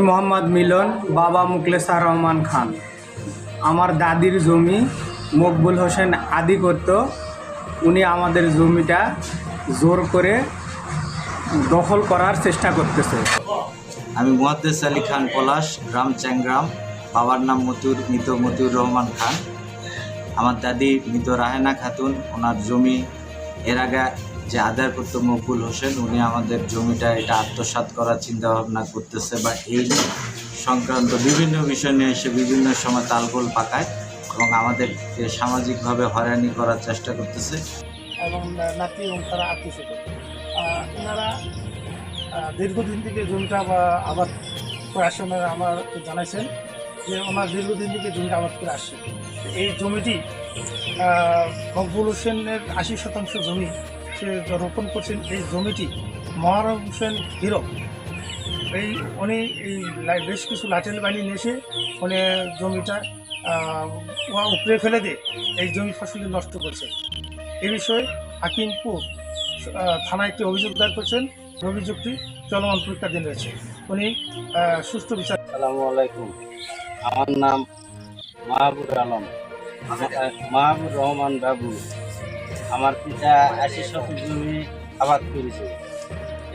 আমি মোহাম্মদ মিলন, বাবা মুকলেসার রহমান খান। আমার দাদির জমি মকবুল হোসেন আদি করত উনি আমাদের জমিটা জোর করে দখল করার চেষ্টা করতেছে। আমি মুহাদ্দেস আলী খান পলাশ, গ্রাম চ্যাংগ্রাম। বাবার নাম মতিউর, মৃত মতিউর রহমান খান। আমার দাদি মৃত রাহেনা খাতুন, ওনার জমি এর আগে যে আদায় করতো মকবুল হোসেন, উনি আমাদের জমিটা এটা আত্মসাৎ করার চিন্তা ভাবনা করতেছে বা এই সংক্রান্ত বিভিন্ন বিষয় নিয়ে এসে বিভিন্ন সময় তালগোল পাকায় এবং আমাদেরকে সামাজিকভাবে হয়রানি করার চেষ্টা করতেছে। এবং নাতি এবং তারা আত্মীয় ওনারা দীর্ঘদিন থেকে জমিটা আসছে ওনারা আমাকে জানাইছেন যে ওনার দীর্ঘদিন থেকে জমিটা আবাদ করে আসছে। এই জমিটি মকবুল হোসেনের আশি শতাংশ জমি রোপণ করছেন এই জমিটি, মহারম হোসেন হিরো। এই উনি এই বেশ কিছু লাটেল বানিয়ে নিয়ে এসে উনি জমিটা উপড়ে ফেলে দিয়ে এই জমি ফসল নষ্ট করছে এ বিষয়ে হাকিমপুর থানায় একটি অভিযোগ দায়ের করছেন। অভিযোগটি চলমান পরীক্ষাধীন রয়েছে। উনি সুষ্ঠু বিচার আসসালামু আলাইকুম। আমার নাম মাহবুব আলম। মাহবুব রহমান বাবু। আমার পিতা আশি শতক জমি আবাদ করেছে।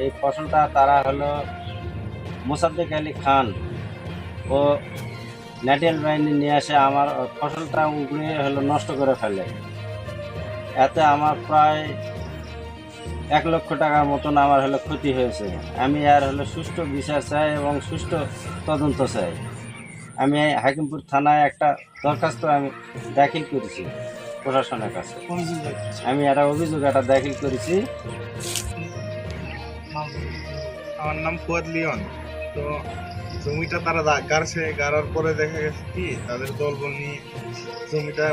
এই ফসলটা তারা হলো মোসাদ্দেক আলী খান ও ন্যাটেল বাহিনী নিয়ে আসে আমার ফসলটা উগড়ে হলো নষ্ট করে ফেলে। এতে আমার প্রায় এক লক্ষ টাকার মতন আমার হলো ক্ষতি হয়েছে। আমি আর হলো সুষ্ঠু বিচার চাই এবং সুষ্ঠু তদন্ত চাই। আমি হাকিমপুর থানায় একটা দরখাস্ত আমি দাখিল করেছি। প্রশাসনের কাছে। আমি একটা অভিযোগ একটা দাখিল করেছি। আমার নাম ফুয়াদ লিওন। তো জমিটা তারা গাড়ছে গাড়ার পরে দেখা গেছে কি তাদের দলবল নিয়ে জমিটা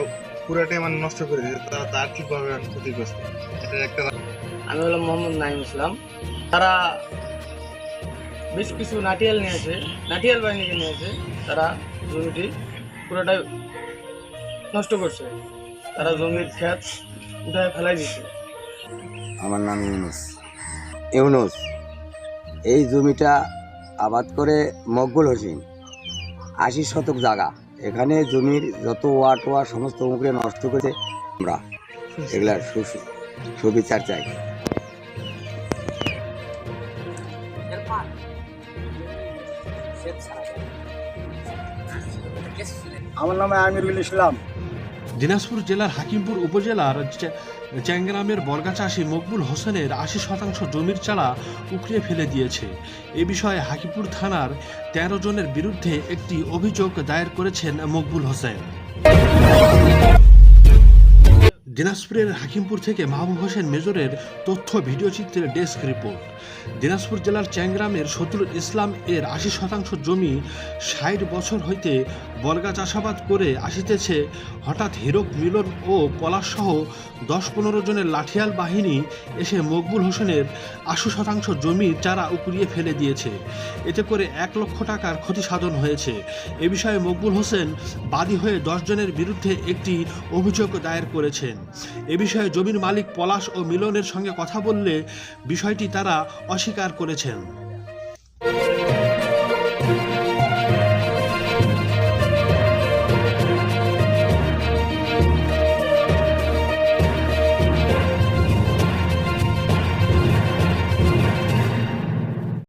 পুরাটাই মানে নষ্ট করে দিয়েছে। তারা আর্থিকভাবে ক্ষতিগ্রস্ত? এটা একটা আমি হলাম মোহাম্মদ নাইম ইসলাম। তারা বেশ কিছু নাটিয়াল নিয়েছে নাটিয়াল বাহিনীকে নিয়েছে। তারা জমিটি পুরোটাই নষ্ট করছে। তারা জমির ক্ষেত উঠায় ফেলাই দিচ্ছে আমার নাম ইউনুস। ইউনুস এই জমিটা আবাদ করে মকবুল হোসেন আশি শতক জায়গা। এখানে জমির যত ওয়াট ওয়া সমস্ত উপরে নষ্ট করেছে আমরা। এগুলা সুবিচার চাই। আমার নাম আমিরুল ইসলাম। দিনাজপুর জেলার হাকিমপুর উপজেলার চ্যাংগ্রামের বর্গা চাষি মকবুল হোসেনের আশি শতাংশ জমির চারা উকড়িয়ে ফেলে দিয়েছে। এ বিষয়ে হাকিমপুর থানার তেরো জনের বিরুদ্ধে একটি অভিযোগ দায়ের করেছেন মকবুল হোসেন। দিনাজপুরের হাকিমপুর থেকে মাহবুব হোসেন মেজরের তথ্য ভিডিওচিত্রের ডেস্ক রিপোর্ট। দিনাজপুর জেলার চ্যাংগ্রামের শত্রুল ইসলাম এর আশি শতাংশ জমি ষাট বছর হইতে বর্গা চাষাবাদ করে আসিতেছে। হঠাৎ হীরক মিলন ও পলাশসহ দশ পনেরো জনের লাঠিয়াল বাহিনী এসে মকবুল হোসেনের আশি শতাংশ জমি চারা উপড়িয়ে ফেলে দিয়েছে। এতে করে এক লক্ষ টাকার ক্ষতি সাধন হয়েছে। এ বিষয়ে মকবুল হোসেন বাদী হয়ে দশ জনের বিরুদ্ধে একটি অভিযোগ দায়ের করেছেন। এ বিষয়ে জমির মালিক পলাশ ও মিলনের সঙ্গে কথা বললে বিষয়টি তারা অস্বীকার করেছেন।